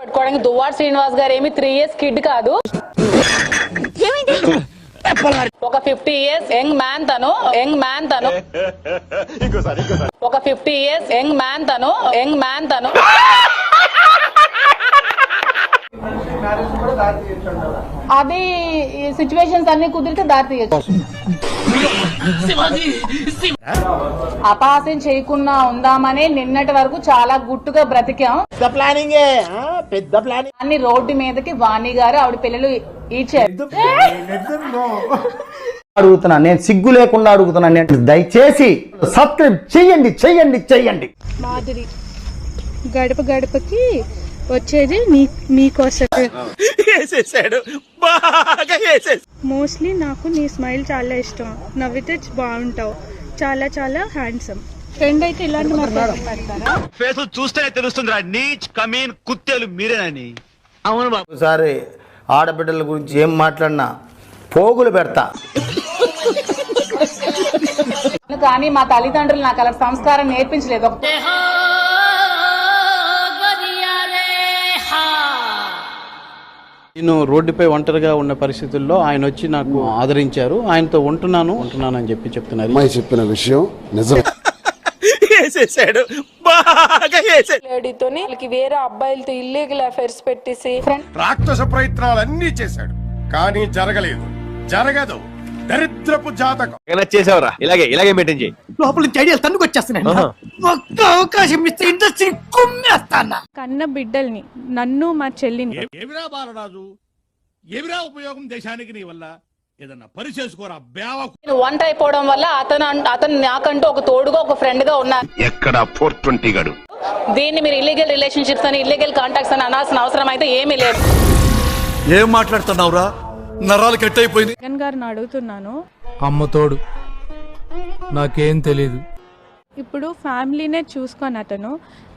పట్టుకోవడానికి దువ్వాడు శ్రీనివాస్ గారు ఏమి త్రీ ఇయర్స్ కిడ్ కాదు. ఒక ఫిఫ్టీ ఇయర్స్ యంగ్ మ్యాన్ తను యంగ్ మ్యాన్ తను. ఒక ఫిఫ్టీ ఇయర్స్ యంగ్ మ్యాన్ తను యంగ్ మ్యాన్ తను. అది సిచ్యువేషన్స్ అన్ని కుదిరితే దారి తీయచ్చు. అపహాస్యం చేయకుండా ఉందామనే నిన్నటి వరకు చాలా గుట్టుగా బ్రతికాం. ప్లానింగే పెద్ద ప్లానింగ్ అన్ని రోడ్డు మీదకి వాణి గారు ఆవిడ పిల్లలు ఈడ్చారు. అడుగుతున్నా నేను సిగ్గు లేకుండా అడుగుతున్నా నేను దయచేసి సబ్స్క్రైబ్ చెయ్యండి చెయ్యండి చెయ్యండి మాధురి గడప గడపకి వచ్చేది మీ మీకోసం మోస్ట్లీ నాకు నీ స్మైల్ చాలా ఇష్టం. నవ్వితే బాగుంటావు. చాలా చాలా హ్యాండ్సమ్ ఫ్రెండ్ అయితే ఇలాంటి ఫేస్ చూస్తేనే తెలుస్తుందిరా. నీచ్ కమీన్ కుత్తేలు మీరేనని అవును బాబు. ఒకసారి ఆడబిడ్డల గురించి ఏం మాట్లాడినా పోగులు పెడతా. కానీ మా తల్లిదండ్రులు నాకు అలా సంస్కారం నేర్పించలేదు. నేను రోడ్డుపై ఒంటరిగా ఉన్న పరిస్థితుల్లో ఆయన వచ్చి నాకు ఆదరించారు. ఆయనతో ఉంటున్నాను ఉంటున్నాను అని చెప్పి చెప్తున్నారు. అమ్మాయి చెప్పిన విషయం నిజం. వేసేసాడు. బాగా వేసాడు లేడీతోని వాళ్ళకి వేరే అబ్బాయిలతో ఇల్లీగల్ అఫైర్స్ పెట్టేసి రాక్షస ప్రయత్నాలన్నీ చేశాడు. కానీ జరగలేదు. జరగదు. దరిద్రపు జాతకం. చేసావురా? ఇలాగే ఇలాగే మెయింటైన్ చేయి. లోపల నుంచి ఐడియాలు తన్నుకు వచ్చేస్తున్నాయి. ఒక్క అవకాశం ఇస్తే ఇండస్ట్రీ కుమ్మేస్తానా? కన్న బిడ్డల్ని నన్ను మా చెల్లిని. ఏమిరా బాలరాజు? ఏమిరా ఉపయోగం దేశానికి నీ వల్ల? ఏదన్నా పని చేసుకోరా బేవ నేను ఒంటరి అయిపోవడం వల్ల అతను అతను నాకంటూ ఒక తోడుగా ఒక ఫ్రెండ్గా ఉన్నారు ఎక్కడ ఫోర్ ట్వంటీ గడు. దీన్ని మీరు ఇల్లీగల్ రిలేషన్షిప్స్ అని ఇల్లీగల్ కాంటాక్ట్స్ అని అనాల్సిన అవసరం అయితే ఏమీ లేదు. ఏం మాట్లాడుతున్నావురా? నరాలు కట్ అయిపోయింది జగన్ గారిని అడుగుతున్నాను. అమ్మ తోడు నాకేం తెలీదు. ఇప్పుడు ఫ్యామిలీనే చూసుకొని అతను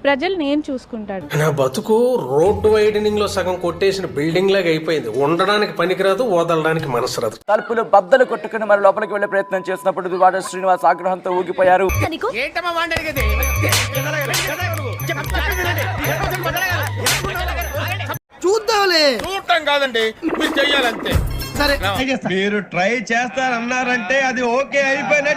ప్రజలు నేను చూసుకుంటాడు. నా బతుకు రోడ్డు వైడనింగ్లో సగం కొట్టేసిన బిల్డింగ్ లాగా అయిపోయింది. ఉండడానికి పనికిరాదు వదలడానికి మనసు రాదు. తలుపులు బద్దలు కొట్టుకుని మరి లోపలికి వెళ్ళే ప్రయత్నం చేసినప్పుడు దువాడ శ్రీనివాస్ ఆగ్రహంతో ఊగిపోయారు. చూద్దాంలే. చూడటం కాదండి. మీరు చెయ్యాలంతే. సరే మీరు ట్రై చేస్తారన్నారంటే అది ఓకే అయిపోయిన